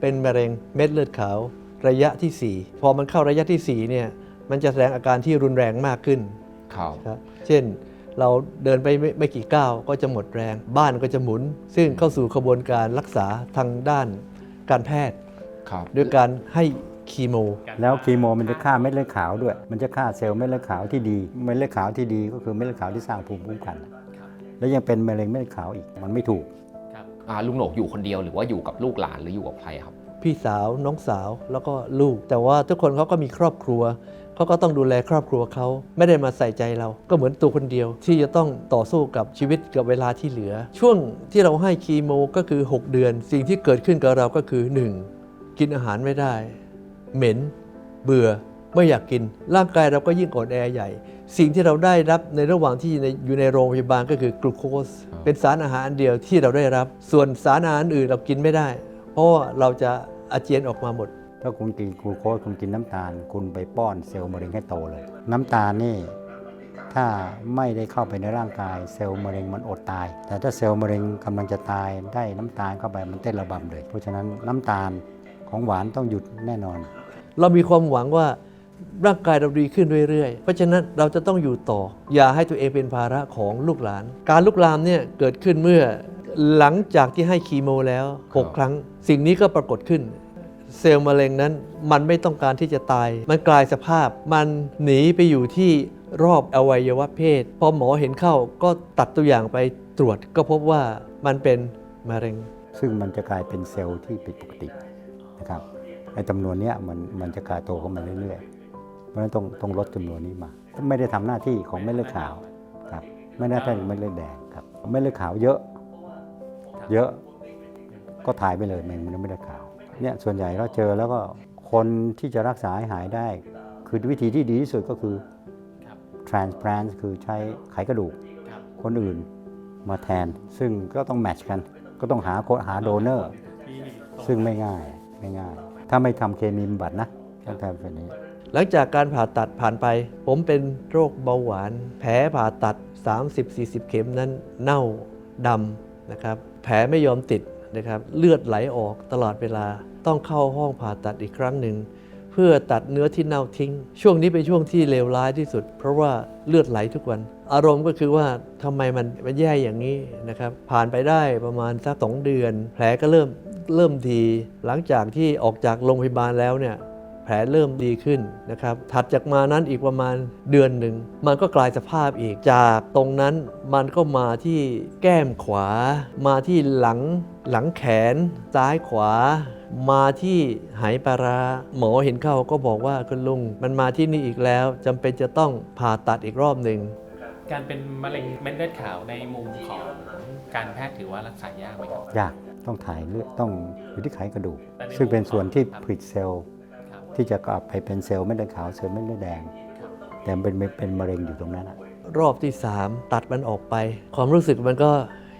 เป็นมะเร็งเม็ดเลือดขาวระยะที่ 4 พอมันเข้าระยะที่4เนี่ยมันจะแสดงอาการที่รุนแรงมากขึ้นครับครับเช่นเราเดินไปไม่ไม่กี่ก้าวก็จะหมดแรง บ้านก็จะหมุน ซึ่งเข้าสู่ขบวนการรักษาทางด้านการแพทย์ครับด้วยการให้คีโม แล้วคีโมมันจะฆ่าเม็ดเลือดขาวด้วย มันจะฆ่าเซลล์เม็ดเลือดขาวที่ดี เม็ดเลือดขาวที่ดีก็คือเม็ดเลือดขาวที่สร้างภูมิคุ้มกัน แล้วยังเป็นมะเร็งเม็ดเลือดขาวอีก มันไม่ถูกอ่า ลุงโหนกอยู่คนเดียวหรือว่าอยู่กับลูกหลานหรืออยู่กับใครครับ พี่สาวน้องสาวแล้วก็ลูก แต่ว่าทุกคนเขาก็มีครอบครัวเขาก็ต้องดูแลครอบครัวเขาไม่ได้มาใส่ใจเรา ก็เหมือนตัวคนเดียวที่จะต้องต่อสู้กับชีวิตกับเวลาที่เหลือ ช่วงที่เราให้คีโมก็คือ 6 เดือน สิ่งที่เกิดขึ้นกับเราก็คือ 1. กินอาหารไม่ได้ เหม็น เบื่อ ไม่อยากกิน ร่างกายเราก็ยิ่งอ่อนแอใหญ่ สิ่งที่เราได้รับในระหว่างที่อยู่ในอยู่ในโรงพยาบาลก็คือกลูโคสครับเป็นสารอาหารอันเดียวที่เราได้รับ ส่วนสารอาหารอื่นเรากินไม่ได้ เพราะว่าเราจะอาเจียนออกมาหมด ถ้าคุณกินกลูโคสคุณกินน้ำตาล คุณไปป้อนเซลล์มะเร็งให้โตเลย น้ำตาลนี่ถ้าไม่ได้เข้าไปในร่างกายเซลล์มะเร็งมันอดตาย แต่ถ้าเซลล์มะเร็งกำลังจะตายได้น้ำตาลเข้าไปมันเต้นระบำเลย เพราะฉะนั้นน้ำตาลของหวานต้องหยุดแน่นอน เรามีความหวังว่า ร่างกายเราดีขึ้นเรื่อยๆ เพราะฉะนั้นเราจะต้องอยู่ต่อ อย่าให้ตัวเองเป็นภาระของลูกหลาน การลุกลามเนี่ยเกิดขึ้นเมื่อหลังจากที่ให้คีโมแล้ว 6 ครั้ง สิ่งนี้ก็ปรากฏขึ้น เซลล์มะเร็งนั้นมันไม่ต้องการที่จะตาย มันกลายสภาพ มันหนีไปอยู่ที่รอบอวัยวะเพศ พอหมอเห็นเข้าก็ตัดตัวอย่างไปตรวจก็พบว่ามันเป็นมะเร็ง ซึ่งมันจะกลายเป็นเซลล์ที่ผิดปกตินะครับไอ้จำนวนเนี้ยมันมันจะกลายโตขึ้นมาเรื่อยๆ เพราะฉะนั้นต้องต้องลดจำนวนนี้มา ไม่ได้ทำหน้าที่ของเม็ดเลือดขาวครับไม่ได้ทำเม็ดเลือดแดงครับเม็ดเลือดขาวเยอะ เยอะก็ถ่ายไปเลยมันไม่ได้ขาวเนี่ยส่วนใหญ่เราเจอแล้วก็คนที่จะรักษาให้หายได้ คือวิธีที่ดีที่สุดก็คือ transplant คือใช้ไขกระดูก คนอื่นมาแทน ซึ่งก็ต้องแมทช์กัน ก็ต้องหาคนหาโดเนอร์ ซึ่งไม่ง่ายไม่ง่าย ถ้าไม่ทำเคมีบำบัดนะ ต้องทำแบบนี้ หลังจากการผ่าตัดผ่านไป ผมเป็นโรคเบาหวาน แผลผ่าตัด 30-40 เข็มนั้นเน่าดำนะครับ แผลไม่ยอมติดนะครับเลือดไหลออกตลอดเวลาต้องเข้าห้องผ่าตัดอีกครั้งหนึ่ง เพื่อตัดเนื้อที่เน่าทิ้ง ช่วงนี้เป็นช่วงที่เลวร้ายที่สุด เพราะว่าเลือดไหลทุกวัน อารมณ์ก็คือว่าทำไมมันมันแย่อย่างนี้นะครับ ผ่านไปได้ประมาณสักสองเดือน แผลก็เริ่มเริ่มดี หลังจากที่ออกจากโรงพยาบาลแล้วเนี่ย ผลเริ่มดีขึ้นนะครับ ถัดจากมานั้นอีกประมาณเดือนหนึ่ง มันก็กลายสภาพอีก จากตรงนั้นมันก็มาที่แก้มขวา มาที่หลังหลังแขน ซ้ายขวา มาที่ไหปลาร้าหมอเห็นเข้าก็บอกว่าคุณลุง มันมาที่นี่อีกแล้วจำเป็นจะต้องผ่าตัดอีกรอบหนึ่งการเป็นมะเร็งเม็ดเลือดขาวในมุมของการแพทย์ถือว่ารักษายากไหมครับยากต้องถ่ายเลือดต้องอยู่ที่ไขกระดูกแต่ในซึ่งเป็นส่วนที่ครับผลิตเซลล์ครับ ที่จะกลับไปเป็นเซลล์เม็ดเลือดขาวเซลล์เม็ดเลือดแดง แต่เป็นเป็นมะเร็งอยู่ตรงนั้นอะรอบที่ 3 ตัดมันออกไป ความรู้สึกมันก็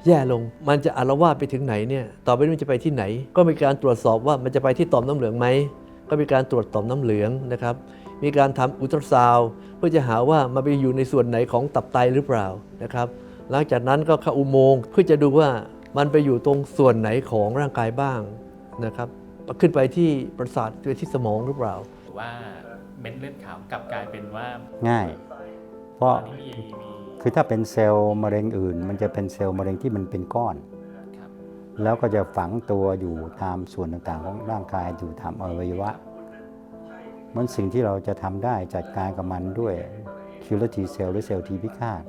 แย่ลง มันจะอารวาสไปถึงไหนเนี่ย ต่อไปนี้มันจะไปที่ไหน ก็มีการตรวจสอบว่ามันจะไปที่ต่อมน้ำเหลืองไหม ก็มีการตรวจต่อมน้ำเหลืองนะครับ มีการทำอุลตราซาวเพื่อจะหาว่ามันไปอยู่ในส่วนไหนของตับไตหรือเปล่านะครับ หลังจากนั้นก็เข้าอุโมงค์เพื่อจะดูว่ามันไปอยู่ตรงส่วนไหนของร่างกายบ้างนะครับ ขึ้นไปที่ประสาทไปที่สมองหรือเปล่าหรือว่าเม็ดเลือดขาวกลับกลายเป็นว่าง่าย เพราะตอนนี้มีมีคือถ้าเป็นเซลล์มะเร็งอื่น มันจะเป็นเซลล์มะเร็งที่มันเป็นก้อน ครับแล้วก็จะฝังตัวอยู่ตามส่วนต่างๆของร่างกายอยู่ตามอวัยวะ มันสิ่งที่เราจะทำได้จัดการกับมันด้วยคิวเลทีเซลล์หรือเซลล์ทีพิฆาต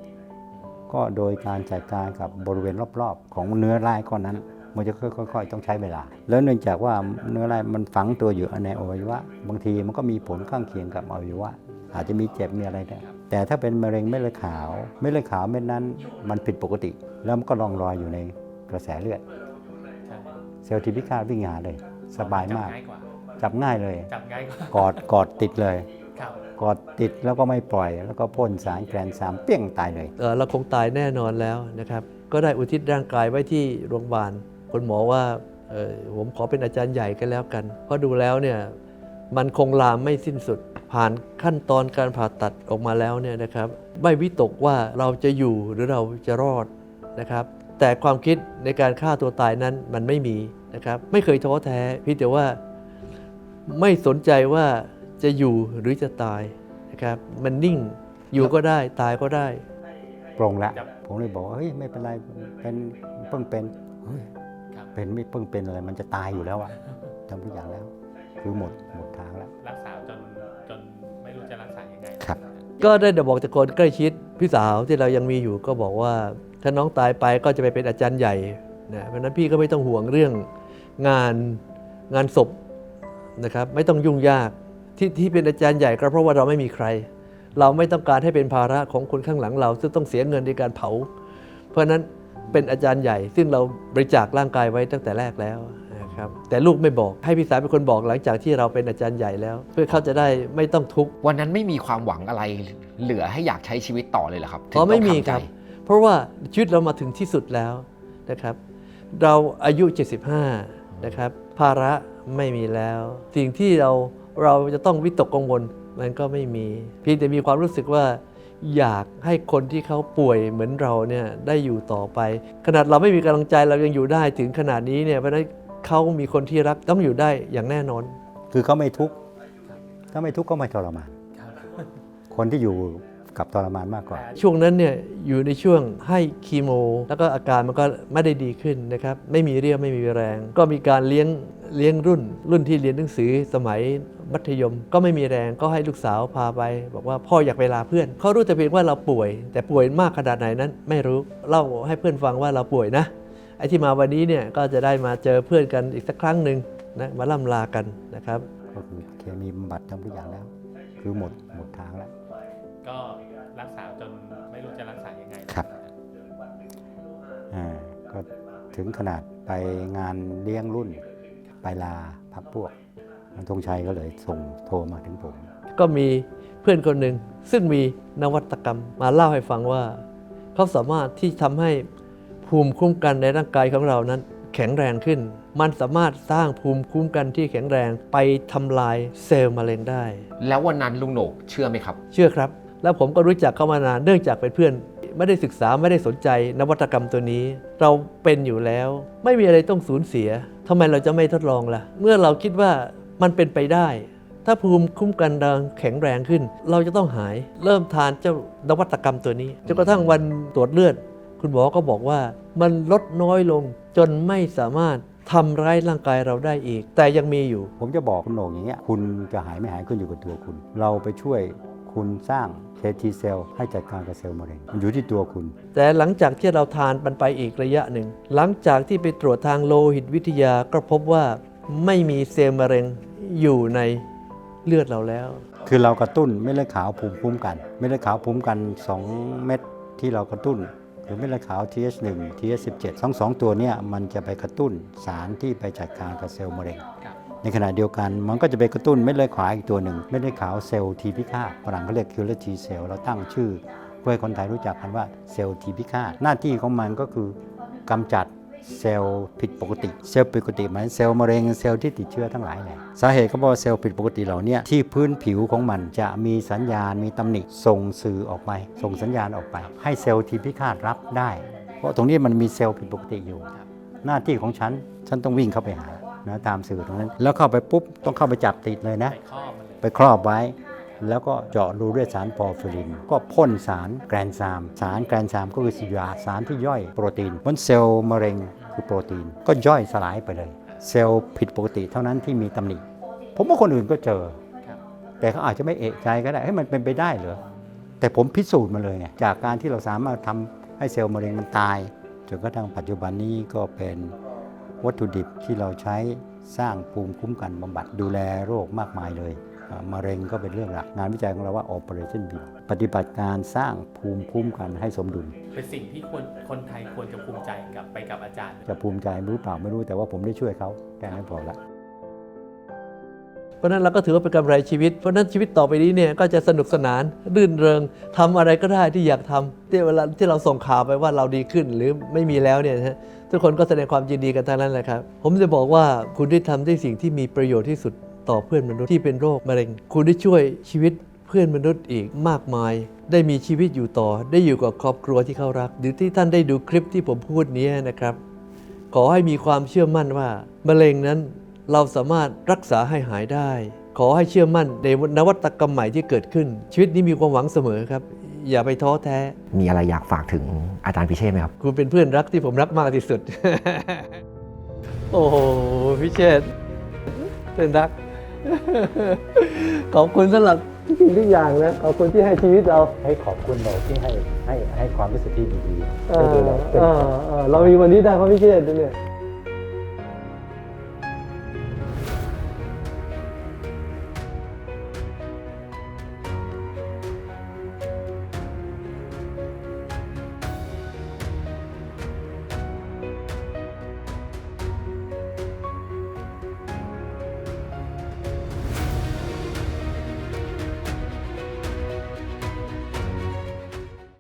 ก็โดยการจัดการกับบริเวณรอบๆ ของเนื้อลายก้อนนั้น มันจะค่อยๆ ต้องใช้เวลา แล้วเนื่องจากว่าเนื้อลายมันฝังตัวอยู่ในอวัยวะ บางทีมันก็มีผลข้างเคียงกับอวัยวะ อาจจะมีเจ็บมีอะไรได้แต่ถ้าเป็นมะเร็งเม็ดเลือดขาวเม็ดเลือดขาวเม็ดนั้นมันผิดปกติ แล้วมันก็ลองรอยอยู่ในกระแสเลือดใช่เซลล์ทีพิฆาตวิ่งหาเลย สบายมาก จัง่ายกว่าจับง่ายเลยจับง่ายกว่ากอดกอดติดเลยครับกอดติดแล้วก็ไม่ปล่อยแล้วก็พ่นสารแกรนสามเปี้ยงตายเลยเอ่อเราคงตายแน่นอนแล้วนะครับ ก็ได้อุทิศร่างกายไว้ที่โรงพยาบาล คุณหมอว่าเอ่อผมขอเป็นอาจารย์ใหญ่กันแล้วกัน เพราะดูแล้วเนี่ยมันคงลามไม่สิ้นสุด ผ่านขั้นตอนการผ่าตัดออกมาแล้วเนี่ยนะครับ ไม่วิตกว่าเราจะอยู่หรือเราจะรอดนะครับ แต่ความคิดในการฆ่าตัวตายนั้นมันไม่มีนะครับ ไม่เคยท้อแท้เพี่แต่ว่าไม่สนใจว่าจะอยู่หรือจะตายนะครับ มันนิ่งอยู่ก็ได้ตายก็ได้ปรงละครับผมเลยบอกว่าเฮ้ยไม่เป็นไรเป็นเพิ่งเป็น เฮ้ยครับเป็นไม่เพิ่งเป็นอะไร มันจะตายอยู่แล้วอะทำทุกอย่างแล้ว คือหมดหมดทางแล้ว รักษาจนจนไม่รู้จะรักษายังไงครับ ก็ได้แต่บอกจากคนใกล้ชิดพี่สาวที่เรายังมีอยู่ก็บอกว่า ถ้าน้องตายไปก็จะไปเป็นอาจารย์ใหญ่นะเพราะฉะนั้นพี่ก็ไม่ต้องห่วงเรื่องงานงานศพนะครับ ไม่ต้องยุ่งยากที่ที่เป็นอาจารย์ใหญ่ก็เพราะว่าเราไม่มีใคร เราไม่ต้องการให้เป็นภาระของคนข้างหลังเรา ซึ่งต้องเสียเงินในการเผา เพราะฉะนั้น เป็นอาจารย์ใหญ่ ซึ่งเราบริจาคร่างกายไว้ตั้งแต่แรกแล้วนะครับแต่ลูกไม่บอกให้พี่สาวเป็นคนบอกหลังจากที่เราเป็นอาจารย์ใหญ่แล้ว เพื่อเขาจะได้ไม่ต้องทุกข์วันนั้นไม่มีความหวังอะไรเหลือให้อยากใช้ชีวิตต่อเลยเหรอครับถึงอ๋อต้ไม่องมีทำใจครับ เพราะว่าชีวิตเรามาถึงที่สุดแล้วนะครับ เราอายุ 75 นะครับ ภาระไม่มีแล้ว สิ่งที่เราเราจะต้องวิตกกังวลมันก็ไม่มีเพียงแต่มีความรู้สึกว่า อยากให้คนที่เขาป่วยเหมือนเราเนี่ยได้อยู่ต่อไป ขนาดเราไม่มีกำลังใจเรายังอยู่ได้ถึงขนาดนี้เนี่ยเพราะฉะนั้นเขามีคนที่รักต้องอยู่ได้อย่างแน่นอน คือเขาไม่ทุกข์ถ้าไม่ทุกข์ก็ไม่ทรมานครับคนที่อยู่ กับทรมานมากกว่า ช่วงนั้นเนี่ยอยู่ในช่วงให้คีโม แล้วก็อาการมันก็ไม่ได้ดีขึ้นนะครับ ไม่มีเรี่ยวไม่มีแรง ก็มีการเลี้ยงเลี้ยงรุ่น รุ่นที่เรียนหนังสือสมัยมัธยม ก็ไม่มีแรงก็ให้ลูกสาวพาไป บอกว่าพ่ออยากไปลาเพื่อนเขารู้แต่เพียงว่าเราป่วย แต่ป่วยมากขนาดไหนนั้นไม่รู้เล่าให้เพื่อนฟังว่าเราป่วยนะไอ้ที่มาวันนี้เนี่ยก็จะได้มาเจอเพื่อนกันอีกสักครั้งหนึ่งนะมาล่ำลากันนะครับก็คือเคมีบำบัดทำทุกอย่างแล้ว คือหมดหมดทางแล้วก็ รักษาจนไม่รู้จะรักษายังไงครับอ่าก็ถึงขนาดไปงานเลี้ยงรุ่น ไปลาพักพวกธงชัยก็เลยส่งโทรมาถึงผม ก็มีเพื่อนคนหนึ่งซึ่งมีนวัตกรรมมาเล่าให้ฟังว่า เขาสามารถที่ทำให้ภูมิคุ้มกันในร่างกายของเรานั้น แข็งแรงขึ้น มันสามารถสร้างภูมิคุ้มกันที่แข็งแรงไปทำลายเซลล์มะเร็งได้ แล้ววันนั้นลุงโหนกเชื่อไหมครับ เชื่อครับ แล้วผมก็รู้จักเขามานานเนื่องจากเป็นเพื่อน ไม่ได้ศึกษาไม่ได้สนใจนวัตกรรมตัวนี้ เราเป็นอยู่แล้ว ไม่มีอะไรต้องสูญเสียทำไมเราจะไม่ทดลองล่ะ เมื่อเราคิดว่ามันเป็นไปได้ ถ้าภูมิคุ้มกันเราแข็งแรงขึ้น เราจะต้องหายเริ่มทานเจ้านวัตกรรมตัวนี้จนกระทั่งวันตรวจเลือด คุณหมอก็บอกว่ามันลดน้อยลงจนไม่สามารถทำร้ายร่างกายเราได้อีก แต่ยังมีอยู่ ผมจะบอกคุณโหน่งอย่างเงี้ยคุณจะหายไม่หายขึ้นอยู่กับตัวคุณ เราไปช่วย คุณสร้างเคทีเซลล์ให้จัดการกับเซลล์มะเร็งมันอยู่ที่ตัวคุณ แต่หลังจากที่เราทานมันไปอีกระยะหนึ่ง หลังจากที่ไปตรวจทางโลหิตวิทยาก็พบว่าไม่มีเซลล์มะเร็งอยู่ในเลือดเราแล้ว คือเรากระตุ้นเม็ดเลือดขาวภูมิคุ้มกันเม็ดเลือดขาวภูมิคุ้มกัน 2 เม็ดที่เรากระตุ้นหรือเม็ดเลือดขาว TH1 TH17 ทั้งสองตัวเนี่ยมันจะไปกระตุ้นสารที่ไปจัดการกับเซลล์มะเร็งครับ ในขณะเดียวกันมันก็จะไปกระตุ้นเม็ดเลือดขาวอีกตัวหนึ่งเม็ดเลือดขาวเซลล์ทีพิฆาตฝรั่งเขาเรียกคิลเลอร์ทีเซลล์เราตั้งชื่อ เพื่อให้คนไทยรู้จักกันว่าเซลล์ทีพิฆาตหน้าที่ของมันก็คือกำจัดเซลล์ผิดปกติ เซลล์ผิดปกติหมายถึงเซลล์มะเร็งเซลล์ที่ติดเชื้อทั้งหลายแหละสาเหตุก็เพราะเซลล์ผิดปกติเหล่านี้ที่พื้นผิวของมันจะมีสัญญาณมีตำหนิส่งสื่อออกไป ส่งสัญญาณออกไป ให้เซลล์ทีพิฆาตรับได้ เพราะตรงนี้มันมีเซลล์ผิดปกติอยู่ หน้าที่ของฉันฉันต้องวิ่งเข้าไปหา นะตามสื่อตรงนั้น แล้วเข้าไปปุ๊บต้องเข้าไปจับติดเลยนะไปครอบมันเลยไปครอบไว้ แล้วก็เจาะรูด้วยสารพอร์ฟิริน ก็พ่นสารแกรนซาม สารแกรนซามก็คือยาสารที่ย่อยโปรตีนมันเซลล์มะเร็งคือโปรตีน ก็ย่อยสลายไปเลย เซลล์ผิดปกติเท่านั้นที่มีตำหนิ ผมว่าคนอื่นก็เจอครับแต่เขาอาจจะไม่เอะใจก็ได้ให้ยมันเป็นไปได้เหรอ แต่ผมพิสูจน์มาเลยไง จากการที่เราสามารถทำให้เซลล์มะเร็งมันตาย จนกระทั่งปัจจุบันนี้ก็เป็น วัตถุดิบที่เราใช้สร้างภูมิคุ้มกันบำบัดดูแลโรคมากมายเลยอ่ามะเร็งก็เป็นเรื่องหลัก งานวิจัยของเราว่า Operation b e a m ปฏิบัติการสร้างภูมิคุ้มกันให้สมดุล เป็นสิ่งที่ควรคนไทยควรจะภูมิใจกับไปกับอาจารย์ จะภูมิใจรู้เปล่าไม่รู้แต่ว่าผมได้ช่วยเขาแค่นั้นพอละ เพราะนั้นเราก็ถือว่าเป็นกำไรชีวิต เพราะนั้นชีวิตต่อไปนี้เนี่ยก็จะสนุกสนานรื่นเริงทำอะไรก็ได้ที่อยากทำที่เวลาที่เราส่งข่าวไปว่าเราดีขึ้นหรือไม่มีแล้วเนี่ยนะทุกคนก็แสดงความยินดีกันทั้งนั้นแหละครับผมจะบอกว่าคุณได้ทำได้สิ่งที่มีประโยชน์ที่สุดต่อเพื่อนมนุษย์ที่เป็นโรคมะเร็ง คุณได้ช่วยชีวิตเพื่อนมนุษย์อีกมากมาย ได้มีชีวิตอยู่ต่อ ได้อยู่กับครอบครัวที่เขารัก หรือที่ท่านได้ดูคลิปที่ผมพูดนี้นะครับ ขอให้มีความเชื่อมั่นว่ามะเร็งนั้น เราสามารถรักษาให้หายได้ ขอให้เชื่อมั่นในนวัตกรรมใหม่ที่เกิดขึ้น ชีวิตนี้มีความหวังเสมอครับ อย่าไปท้อแท้ มีอะไรอยากฝากถึงอาจารย์พิเชษไหมครับ คุณเป็นเพื่อนรักที่ผมรักมากที่สุด โอ้โหพิเชษฐ์เพื่อนรัก ขอบคุณสำหรับทุกสิ่งทุกอย่างนะขอบคุณที่ให้ชีวิตเรา ให้ขอบคุณเราที่ให้ให้ให้ความรู้สึกที่ดีๆเอให้อดูแลเออเออเรามีวันนี้ได้เพราะพิเชษฐ์เนี่ย